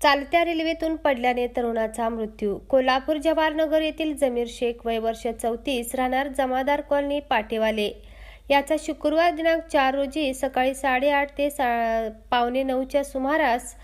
चालत्या रेल्वेतून पडल्याने तरुणाचा मृत्यू. कोल्हापूर जवाहरनगर येथील जमीर शेख वय वर्ष चौतीस राहणार जमादार कॉलनी पाटेवाले याचा शुक्रवार दिनांक चार रोजी सकाळी साडेआठ ते सा पावणे नऊच्या सुमारास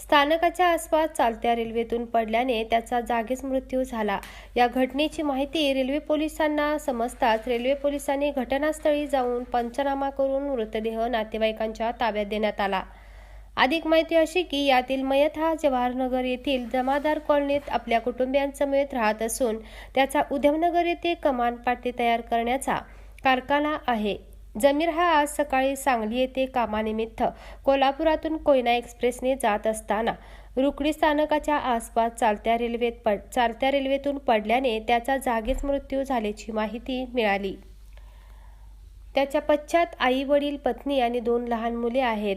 स्थानकाच्या आसपास चालत्या रेल्वेतून पडल्याने त्याचा जागीच मृत्यू झाला. या घटनेची माहिती रेल्वे पोलिसांना समजताच रेल्वे पोलिसांनी घटनास्थळी जाऊन पंचनामा करून मृतदेह नातेवाईकांच्या ताब्यात देण्यात आला. अधिक माहिती अशी की यातील मयत हा जवाहरनगर येथील जमादार कॉलनीत आपल्या कुटुंबियांसमवेत राहत असून त्याचा उधमनगर येथे कमान पाटी तयार करण्याचा कारखाना आहे. जमीर हा आज सकाळी सांगली येथे कामानिमित्त कोल्हापुरातून कोयना एक्सप्रेसने जात असताना रुकडी स्थानकाच्या आसपास चालत्या रेल्वेत पड चालत्या रेल्वेतून पडल्याने त्याचा जागीच मृत्यू झाल्याची माहिती मिळाली. त्याच्या पश्चात आई वडील पत्नी आणि दोन लहान मुले आहेत.